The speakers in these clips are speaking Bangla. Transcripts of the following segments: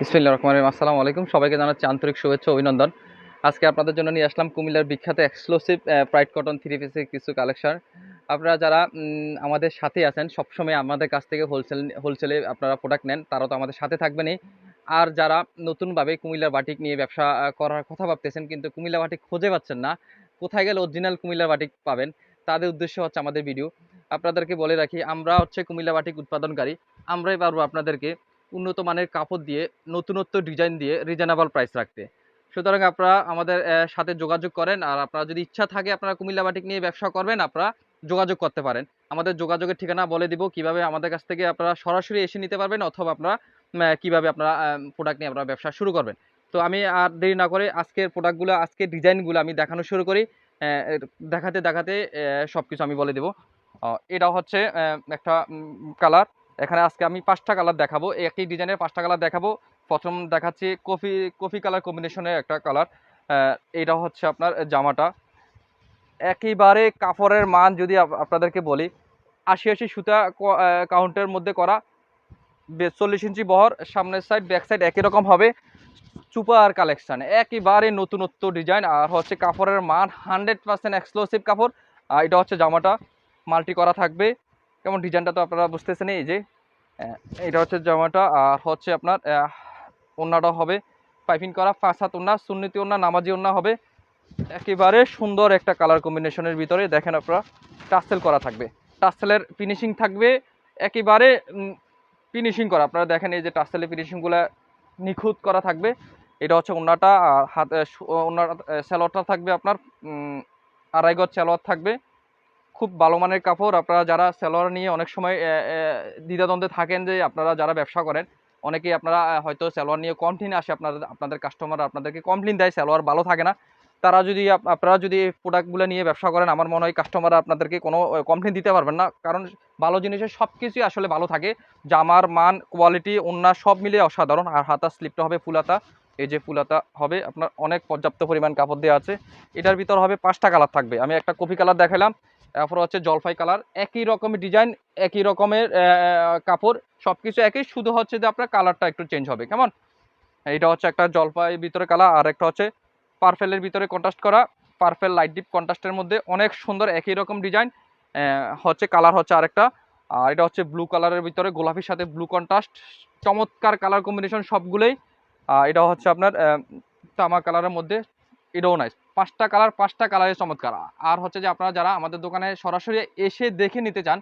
বিসমিল্লা রহমান রহিম। আসসালামু আলাইকুম। সবাইকে জানাচ্ছি আন্তরিক শুভেচ্ছা, অভিনন্দন। আজকে আপনাদের জন্য নিয়ে আসলাম কুমিল্লার বিখ্যাত এক্সক্লুসিভ প্রাইড কটন থ্রি পিসের কিছু কালেকশন আপনারা যারা আমাদের সাথে আছেন, সবসময় আমাদের কাছ থেকে হোলসেল হোলসেলে আপনারা প্রোডাক্ট নেন, তারা তো আমাদের সাথে থাকবেনই। আর যারা নতুনভাবে কুমিল্লার বাটিক নিয়ে ব্যবসা করার কথা ভাবতেছেন, কিন্তু কুমিল্লা বাটিক খুঁজে পাচ্ছেন না, কোথায় গেলে অরিজিনাল কুমিল্লার বাটিক পাবেন? তাদের উদ্দেশ্য হচ্ছে আমাদের ভিডিও আপনাদেরকে বলে রাখি, আমরা হচ্ছে কুমিল্লা বাটিক উৎপাদনকারী। আমরাই পারব আপনাদেরকে উন্নত মানের কাপড় দিয়ে, নতুনত্ব ডিজাইন দিয়ে রিজনেবল প্রাইস রাখতে। সুতরাং আপনারা আমাদের সাথে যোগাযোগ করেন আর আপনারা যদি ইচ্ছা থাকে আপনারা কুমিল্লা বাটিক নিয়ে ব্যবসা করবেন, আপনারা যোগাযোগ করতে পারেন। আমাদের যোগাযোগের ঠিকানা বলে দিব, কীভাবে আমাদের কাছ থেকে আপনারা সরাসরি এসে নিতে পারবেন অথবা আপনারা কীভাবে আপনারা প্রোডাক্ট নিয়ে আপনারা ব্যবসা শুরু করবেন। তো আমি আর দেরি না করে আজকের প্রোডাক্টগুলো আজকের ডিজাইনগুলো আমি দেখানো শুরু করি। দেখাতে দেখাতে সব কিছু আমি বলে দেবো। এটা হচ্ছে একটা কালার এখানে আজকে আমি পাঁচটা কালার দেখাবো। একই ডিজাইনের পাঁচটা কালার দেখাবো। প্রথম দেখাচ্ছি কফি কফি কালার কম্বিনেশনের একটা কালার এইটা হচ্ছে আপনার জামাটা। একেবারে কাপড়ের মান যদি আপনাদেরকে বলি, আশি আশি সুতা কাউন্টের মধ্যে করা। চল্লিশ ইঞ্চি বহর, সামনের সাইড ব্যাক সাইড একই রকম হবে। সুপার কালেকশান একেবারে নতুনত্ব ডিজাইন আর হচ্ছে কাপড়ের মান হান্ড্রেড পার্সেন্ট এক্সক্লুসিভ কাপড়। আর এটা হচ্ছে জামাটা। মাল্টি করা থাকবে। কেমন ডিজাইনটা তো আপনারা বুঝতেছেন এই যে এটা হচ্ছে জামাটা আর হচ্ছে আপনার আহ, ওড়নাটা হবে পাইপিং করা পাঁচ হাত ওড়না সুন্নতি ওড়না নামাজি ওড়না হবে। একেবারে সুন্দর একটা কালার কম্বিনেশনের ভিতরে দেখেন আপনারা টাসেল করা থাকবে। টাসেলের ফিনিশিং থাকবে একেবারে ফিনিশিং করা। আপনারা দেখেন এই যে টাসেলের ফিনিশিংগুলো নিখুঁত করা থাকবে। এটা হচ্ছে ওড়নাটা আর হাত ওনার স্যালোয়ারটা থাকবে আপনার উম, আড়াই গজ স্যালোয়ার থাকবে। খুব ভালো মানের কাপড়। আপনারা যারা সেলোয়ার নিয়ে অনেক সময় দ্বিধাদ্বন্দ্বে থাকেন যে আপনারা যারা ব্যবসা করেন, অনেকেই আপনারা হয়তো সেলোয়ার নিয়ে কমপ্লেন আসে। আপনাদের আপনাদের কাস্টমার আপনাদেরকে কমপ্লেন দেয়, সেলোয়ার ভালো থাকে না। তারা যদি আপনারা যদি প্রোডাক্টগুলো নিয়ে ব্যবসা করেন, আমার মনে হয় কাস্টমার আপনাদেরকে কোনো কমপ্লেন দিতে পারবেন না। কারণ ভালো জিনিসের সব কিছুই আসলে ভালো থাকে। জামার মান কোয়ালিটি অন্য সব মিলিয়ে অসাধারণ। আর হাতা স্লিপটা হবে ফুলাতা। এই যে ফুলাতা হবে, আপনার অনেক পর্যাপ্ত পরিমাণ কাপড় দেওয়া আছে। এটার ভিতর হবে পাঁচটা কালার থাকবে। আমি একটা কফি কালার দেখালাম। তারপর হচ্ছে জলপাই কালার, একই রকমের ডিজাইন একই রকমের কাপড় সব কিছু একই, শুধু হচ্ছে যে আপনার কালারটা একটু চেঞ্জ হবে, কেমন? এইটা হচ্ছে একটা জলপাই ভিতরে কালার আর একটা হচ্ছে পারফেলের ভিতরে কন্ট্রাস্ট করা পারফেল লাইট ডিপ কন্ট্রাস্টের মধ্যে অনেক সুন্দর একই রকম ডিজাইন হচ্ছে কালার হচ্ছে আরেকটা, আর এটা হচ্ছে ব্লু কালারের ভিতরে গোলাপির সাথে ব্লু কন্ট্রাস্ট চমৎকার কালার কম্বিনেশন সবগুলোই এটা হচ্ছে আপনার তামা কালারের মধ্যে এটাও নাইস পাঁচটা কালার পাঁচটা কালারের চমৎকার। আর হচ্ছে যে আপনারা যারা আমাদের দোকানে সরাসরি এসে দেখে নিতে চান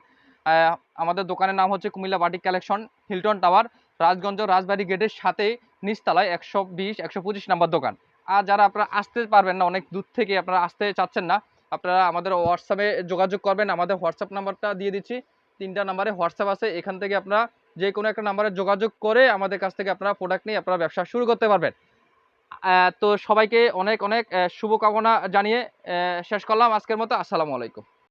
আমাদের দোকানের নাম হচ্ছে Comilla batik collection Hilton tower Rajganj Rajbari গেটের সাথে নিচতলায় একশো বিশ, একশো পঁচিশ নাম্বার দোকান। আর যারা আপনারা আসতে পারবেন না, অনেক দূর থেকে আপনারা আসতে চাচ্ছেন না, আপনারা আমাদের হোয়াটসঅ্যাপে যোগাযোগ করবেন। আমাদের হোয়াটসঅ্যাপ নাম্বারটা দিয়ে দিচ্ছি। তিনটা নাম্বারে হোয়াটসঅ্যাপ আছে। এখান থেকে আপনারা যে কোনো একটা নাম্বারে যোগাযোগ করে আমাদের কাছ থেকে আপনারা প্রোডাক্ট নিয়ে আপনারা ব্যবসা শুরু করতে পারবেন। তো সবাইকে অনেক অনেক শুভকামনা জানিয়ে শেষ করলাম। আজকের মতো আসসালামু আলাইকুম।